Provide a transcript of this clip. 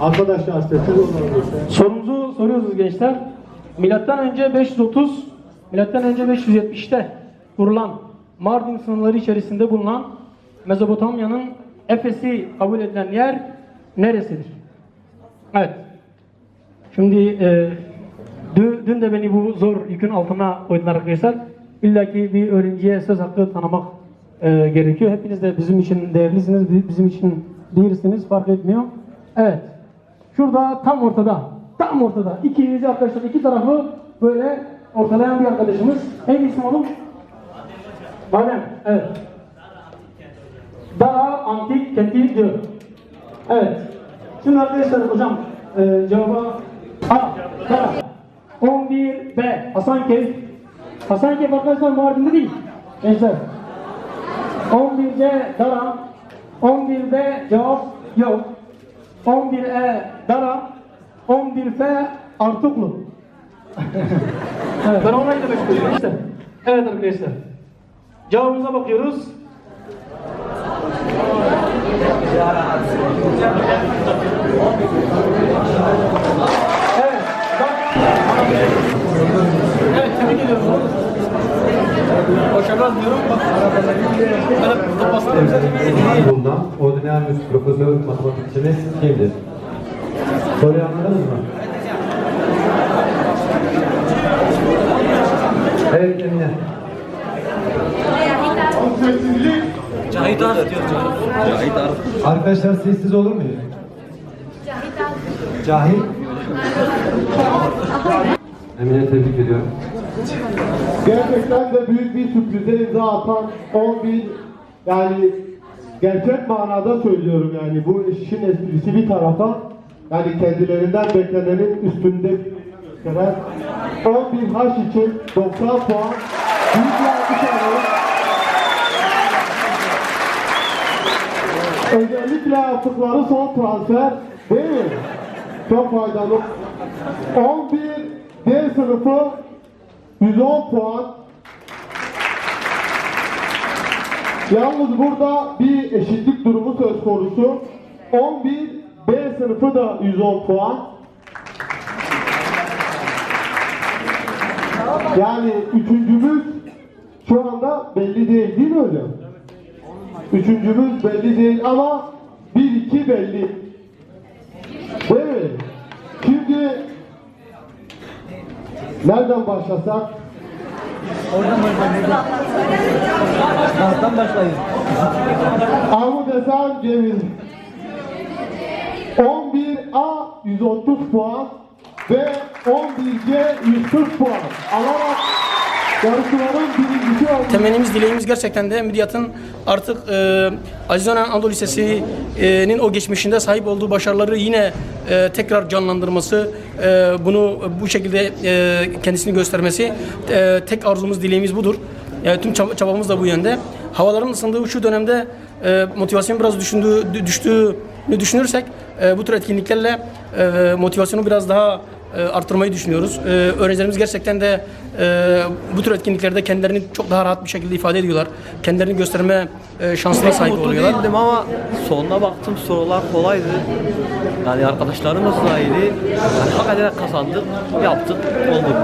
Arkadaşlar. Sorumuzu soruyoruz gençler. Milattan önce 530, milattan önce 570'te kurulan Mardin sınırları içerisinde bulunan Mezopotamya'nın Efes'i kabul edilen yer neresidir? Evet. Şimdi e, dün, dün de beni bu zor yükün altına koydular arkadaşlar. İlla ki bir öğrenciye söz hakkı tanımak e, gerekiyor. Hepiniz de bizim için değerlisiniz, bi- bizim için birsiniz, fark etmiyor. Evet. Şurada tam ortada, tam ortada. İkinizi arkadaşlar, iki tarafı böyle ortalayan bir arkadaşımız. Neydi isim oğlum? Badem, evet. Dara antik kenti diyor. Evet. Şimdi arkadaşlar hocam e, cevaba A. Dara. 11 B. Hasankeyf. Hasankeyf arkadaşlar Mardin'de değil. Gençler. 11 C. Dara. 11 B. Cevap yok. 11 E. Dara. 11 F. Artuklu. evet, ben onlarla meşgulüm işte. Evet arkadaşlar. Cevabımıza bakıyoruz. Evet. Evet, tebrik ediyorum. Başarılar diliyorum. Bak, ben hep burada basarım. Bulunan Ordinarius Profesör Matematikçimiz kimdir? Soruyu anladınız mı? Evet Emine. Cahit Arif diyor Cahit Arif. Arkadaşlar sessiz olur muyuz? Cahil. Emine tebrik ediyorum. Gerçekten de büyük bir sürprize imza atan 11 yani gerçek manada söylüyorum yani bu işin esprisi bir tarafa yani kendilerinden beklenenin üstünde gösteren 11 H için 90 puan büyük bir alkış alalım. Özellikle yaptıkları son transfer değil mi? Çok faydalı. 11 D sınıfı 110 puan. Yalnız burada bir eşitlik durumu söz konusu. 11 B sınıfı da 110 puan. Yani üçüncümüz şu anda belli değil değil mi hocam? Üçüncümüz belli değil ama 1-2 belli. Değil mi? Şimdi nereden başlasak? Alttan başlayın. Armut Esen Ceviz 11A 130 puan ve 11C 140 puan alarak yarışmanın. Temennimiz, dileğimiz gerçekten de Midyat'ın artık e, Aziz Önen Anadolu Lisesi'nin o geçmişinde sahip olduğu başarıları yine e, tekrar canlandırması, e, bunu bu şekilde e, kendisini göstermesi e, tek arzumuz, dileğimiz budur. Yani tüm çab- çabamız da bu yönde. Havaların ısındığı şu dönemde e, motivasyon biraz düşündüğü, düştüğünü düşünürsek e, bu tür etkinliklerle e, motivasyonu biraz daha e, arttırmayı düşünüyoruz. E, öğrencilerimiz gerçekten de e, bu tür etkinliklerde kendilerini çok daha rahat bir şekilde ifade ediyorlar. Kendilerini gösterme e, şansına sahip Mutlu oluyorlar. değildim ama sonuna baktım sorular kolaydı. Yani arkadaşlarımız da iyiydi. Yani hak ederek kazandık, yaptık, oldu.